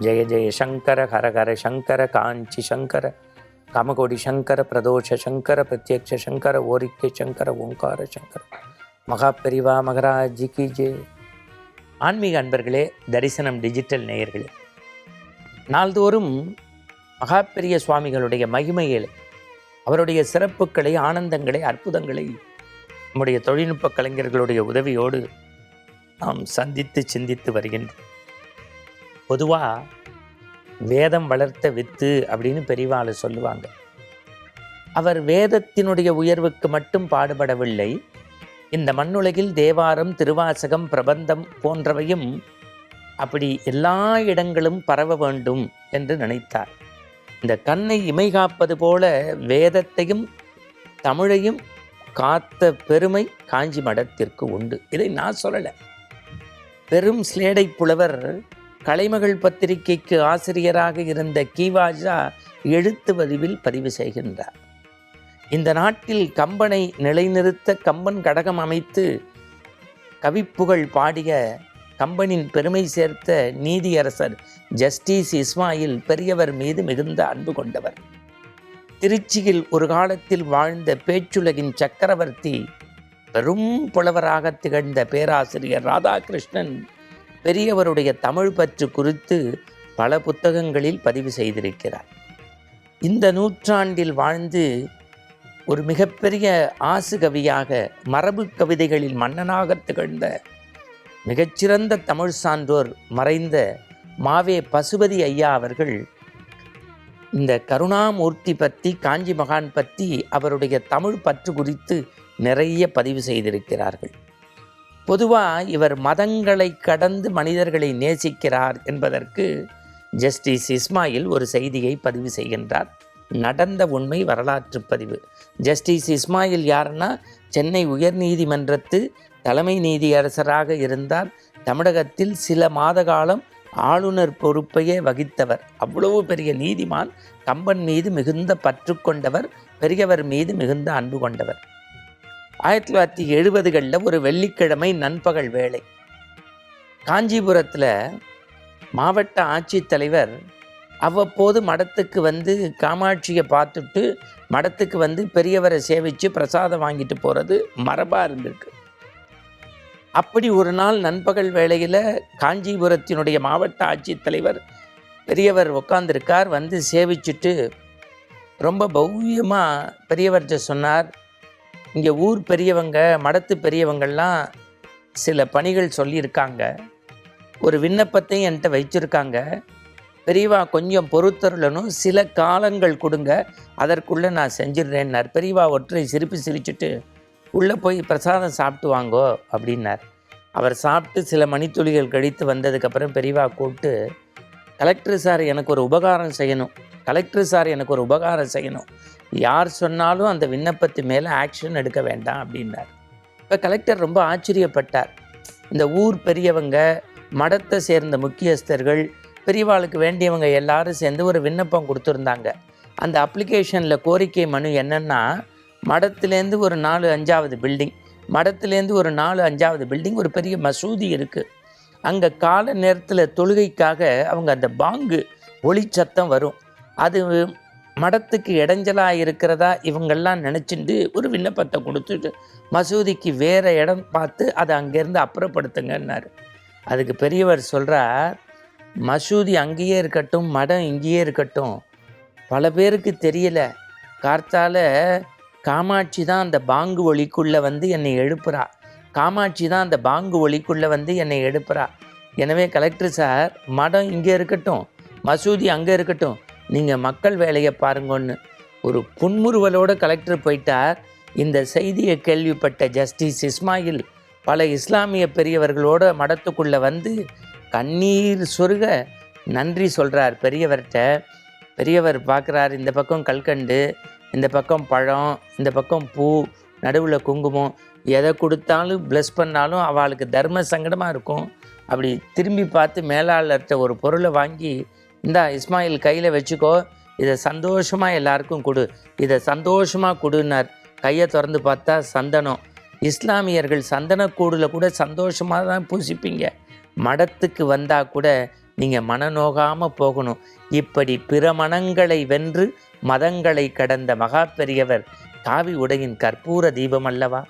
ஜெய ஜெய சங்கர ஹர சங்கர காஞ்சி சங்கர காமகோடி சங்கர பிரதோஷ சங்கர பிரத்யக்ஷ சங்கர ஓரிக்கை சங்கர ஓங்கார சங்கர. மகா பெரிவா மகராஜி கி ஜே. ஆன்மீக அன்பர்களே தரிசனம் டிஜிட்டல் நேயர்களே. நாள்தோறும் மகா பெரிய சுவாமிகளுடைய மகிமைகளை அவருடைய சிறப்புகளை ஆனந்தங்களை அற்புதங்களை நம்முடைய தொழில்நுட்ப கலைஞர்களுடைய உதவியோடு நாம் சந்தித்து சிந்தித்து வருகின்றோம். பொதுவாக வேதம் வளர்த்த வித்து அப்படின்னு பெரியவாள் சொல்லுவாங்க. அவர் வேதத்தினுடைய உயர்வுக்கு மட்டும் பாடுபடவில்லை இந்த மண்ணுலகில் தேவாரம் திருவாசகம் பிரபந்தம் போன்றவையும் அப்படி எல்லா இடங்களும் பரவ வேண்டும் என்று நினைத்தார். இந்த கண்ணை இமை காப்பது போல வேதத்தையும் தமிழையும் காத்த பெருமை காஞ்சி மடத்திற்கு உண்டு. இதை நான் சொல்லலை. பெரும் ஸ்லேடை புலவர் கலைமகள் பத்திரிகைக்கு ஆசிரியராக இருந்த கீவாஜா எழுத்து வடிவில் பதிவு செய்கின்றார். இந்த நாட்டில் கம்பனை நிலைநிறுத்த கம்பன் கடகம் அமைத்து கவிப்புகழ் பாடிய கம்பனின் பெருமை சேர்த்த நீதியரசர் ஜஸ்டிஸ் இஸ்மாயில் பெரியவர் மீது மிகுந்த அன்பு கொண்டவர். திருச்சியில் ஒரு காலத்தில் வாழ்ந்த பேச்சுலகின் சக்கரவர்த்தி பெரும் புலவராக திகழ்ந்த பேராசிரியர் ராதாகிருஷ்ணன் பெரியவருடைய தமிழ் பற்று குறித்து பல புத்தகங்களில் பதிவு செய்திருக்கிறார். இந்த நூற்றாண்டில் வாழ்ந்து ஒரு மிகப்பெரிய ஆசு கவியாக மரபு கவிதைகளில் மன்னனாக திகழ்ந்த மிகச்சிறந்த தமிழ் சான்றோர் மறைந்த மாவே பசுபதி ஐயா அவர்கள் இந்த கருணாமூர்த்தி பற்றி காஞ்சி மகான் பற்றி அவருடைய தமிழ் பற்று குறித்து நிறைய பதிவு செய்திருக்கிறார்கள். பொதுவாக இவர் மதங்களை கடந்து மனிதர்களை நேசிக்கிறார் என்பதற்கு ஜஸ்டிஸ் இஸ்மாயில் ஒரு செய்தியை பதிவு செய்கின்றார். நடந்த உண்மை வரலாற்று பதிவு. ஜஸ்டிஸ் இஸ்மாயில் யாருன்னா சென்னை உயர்நீதிமன்றத்து தலைமை நீதியரசராக இருந்தார். தமிழகத்தில் சில மாத காலம் ஆளுநர் பொறுப்பையே வகித்தவர். அவ்வளவு பெரிய நீதிமான் கம்பன் மீது மிகுந்த பற்று கொண்டவர் பெரியவர் மீது மிகுந்த அன்பு கொண்டவர். ஆயிரத்தி தொள்ளாயிரத்தி எழுபதுகளில் ஒரு வெள்ளிக்கிழமை நண்பகல் வேலை காஞ்சிபுரத்தில் மாவட்ட ஆட்சித்தலைவர் அவ்வப்போது மடத்துக்கு வந்து காமாட்சியை பார்த்துட்டு மடத்துக்கு வந்து பெரியவரை சேவித்து பிரசாதம் வாங்கிட்டு போகிறது மரபாக இருந்திருக்கு. அப்படி ஒரு நாள் நண்பகல் வேளையில் காஞ்சிபுரத்தினுடைய மாவட்ட ஆட்சித்தலைவர் பெரியவர் உட்காந்துருக்கார் வந்து சேவிச்சுட்டு ரொம்ப பவ்யமாக பெரியவர்கிட்ட சொன்னார் இங்கே ஊர் பெரியவங்க மடத்து பெரியவங்கள்லாம் சில பணிகள் சொல்லியிருக்காங்க. ஒரு விண்ணப்பத்தையும் என்கிட்ட வச்சுருக்காங்க. பெரியவா கொஞ்சம் பொறுத்தருளனும் சில காலங்கள் கொடுங்க. அதற்குள்ளே நான் செஞ்சிடுறேன்னார். பெரியவா ஒற்றை சிரிப்பு சிரிச்சுட்டு உள்ளே போய் பிரசாதம் சாப்பிட்டு வாங்கோ அப்படின்னார். அவர் சாப்பிட்டு சில மணித்துளிகள் கழித்து வந்ததுக்கப்புறம் பெரியவா கூப்பிட்டு கலெக்டர் சார் எனக்கு ஒரு உபகாரம் செய்யணும். கலெக்டர் சார் எனக்கு ஒரு உபகாரம் செய்யணும். யார் சொன்னாலும் அந்த விண்ணப்பத்து மேலே ஆக்ஷன் எடுக்க வேண்டாம் அப்படின்னார். இப்போ கலெக்டர் ரொம்ப ஆச்சரியப்பட்டார். இந்த ஊர் பெரியவங்க மடத்தை சேர்ந்த முக்கியஸ்தர்கள் பெரியவாளுக்கு வேண்டியவங்க எல்லாரும் சேர்ந்து ஒரு விண்ணப்பம் கொடுத்துருந்தாங்க. அந்த அப்ளிகேஷனில் கோரிக்கை மனு என்னென்னா மடத்துலேருந்து ஒரு நாலு அஞ்சாவது பில்டிங் மடத்துலேருந்து ஒரு நாலு அஞ்சாவது பில்டிங் ஒரு பெரிய மசூதி இருக்குது அங்கே கால நேரத்தில் தொழுகைக்காக அவங்க அந்த பாங்கு ஒளிச்சத்தம் வரும். அது மடத்துக்கு இடைஞ்சலாக இருக்கிறதா இவங்கெல்லாம் நினச்சிட்டு ஒரு விண்ணப்பத்தை கொடுத்துட்டு மசூதிக்கு வேறு இடம் பார்த்து அதை அங்கேருந்து அப்புறப்படுத்துங்கன்னாரு. அதுக்கு பெரியவர் சொல்கிறார் மசூதி அங்கேயே இருக்கட்டும் மடம் இங்கேயே இருக்கட்டும். பல பேருக்கு தெரியல. கார்த்தால காமாட்சி தான் அந்த பாங்கு ஒளிக்குள்ளே வந்து என்னை எழுப்புறா. காமாட்சி தான் அந்த பாங்கு ஒளிக்குள்ளே வந்து என்னை எழுப்புறா. எனவே கலெக்டர் சார் மடம் இங்கே இருக்கட்டும் மசூதி அங்கே இருக்கட்டும். நீங்கள் மக்கள் வேலையை பாருங்கன்னு ஒரு புன்முறுவலோடு கலெக்டர் போயிட்டார். இந்த செய்தியை கேள்விப்பட்ட ஜஸ்டிஸ் இஸ்மாயில் பல இஸ்லாமிய பெரியவர்களோட மடத்துக்குள்ளே வந்து கண்ணீர் சொருக நன்றி சொல்கிறார் பெரியவர்கிட்ட. பெரியவர் பார்க்குறார் இந்த பக்கம் கல்கண்டு இந்த பக்கம் பழம் இந்த பக்கம் பூ நடுவில் குங்குமம் எதை கொடுத்தாலும் ப்ளஸ் பண்ணாலும் அவளுக்கு தர்ம சங்கடமாக இருக்கும். அப்படி திரும்பி பார்த்து மேலாளர்கிட்ட ஒரு பொருளை வாங்கி இந்தா இஸ்மாயில் கையில் வச்சுக்கோ. இதை சந்தோஷமாக எல்லாருக்கும் கொடு. இதை சந்தோஷமாக கொடுன்னார். கையை திறந்து பார்த்தா சந்தனம். இஸ்லாமியர்கள் சந்தனக்கூடில் கூட சந்தோஷமாக தான் பூசிப்பீங்க. மடத்துக்கு வந்தால் கூட நீங்கள் மனநோகாமல் போகணும். இப்படி பிற மனங்களை வென்று மதங்களை கடந்த மகா பெரியவர் காவி உடையின் கற்பூர தீபம் அல்லவா?